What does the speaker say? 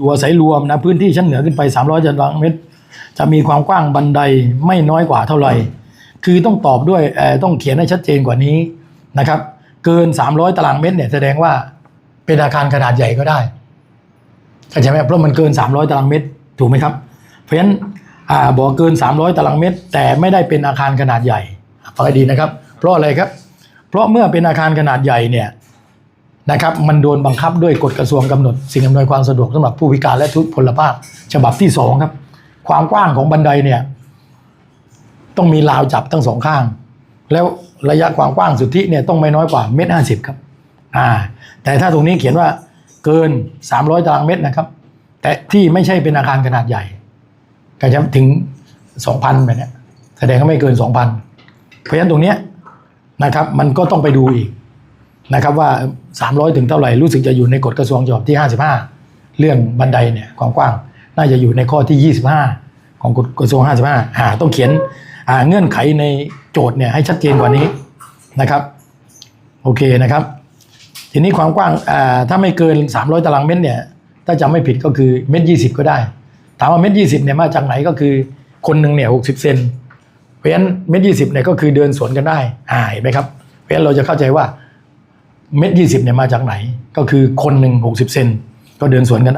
อยู่อาศัยรวมนะพื้นที่ชั้นเหนือขึ้นไป 300ตารางเมตร จะมีความกว้างบันไดไม่น้อยกว่าเท่าไหร่ คือต้องตอบด้วยต้องเขียนให้ชัดเจนกว่านี้นะครับ เกิน 300 ตารางเมตรเนี่ยแสดงว่าเป็นอาคารขนาดใหญ่ก็ได้เข้าใจไหมเพราะมันเกิน 300 ตารางเมตรถูกไหมครับ เพราะฉะนั้นอบอกเกิน 300 ตารางเมตร แต่ไม่ได้เป็นอาคารขนาดใหญ่ฟังให้ดีนะครับ เพราะอะไรครับ เพราะเมื่อเป็นอาคารขนาดใหญ่เนี่ย นะครับมันโดนบังคับด้วยกฎกระทรวงกำหนด สิ่งอำนวยความสะดวกสำหรับผู้พิการและทุพพลภาพ ฉบับที่สองครับ ความกว้างของบันไดเนี่ยต้องมีราวจับทั้งสองข้าง แล้วระยะความกว้างสุทธิเนี่ยต้องไม่น้อยกว่าเมตรห้าสิบครับอ่าแต่ถ้าตรงนี้เขียนว่าเกิน 300ตารางเมตรนะครับ แต่ที่ไม่ใช่เป็นอาคารขนาดใหญ่ก็จะถึง 2,000แบบนี้แสดงว่าไม่เกิน 2,000 เพราะฉะนั้นตรงเนี้ยนะครับมันก็ต้องไปดูอีก นะครับว่า 300 ถึงเท่าไหร่รู้สึกจะอยู่ในกฎกระทรวงฉบับที่ 55 เรื่องบันไดเนี่ยความกว้าง น่าจะอยู่ในข้อที่ 25 ของกฎกระทรวง 55อ่าต้องเขียนอ่าเงื่อนไขในโจทย์เนี่ยให้ชัดเจนกว่านี้นะครับโอเคนะครับ ทีนี้ความกว้างอ่าถ้าไม่เกิน 300 ตารางเมตรเนี่ยถ้าจำไม่ผิดก็คือเมตรยีก็ได้ ถามว่าเมตรยีเนี่ยมาจากไหนก็คือคนหนึ่งเนี่ยหกสิบเซนเพราะฉะนั้นเมตรยีเนี่ยก็คือเดินสวนกันได้อ่าเห็นไหมครับเพราะฉะนั้นเราจะเข้าใจว่า เม็ดยีเนี่ยมาจากไหน ก็คือคนหนึ่งหกสิบเซนก็เดินสวนกัน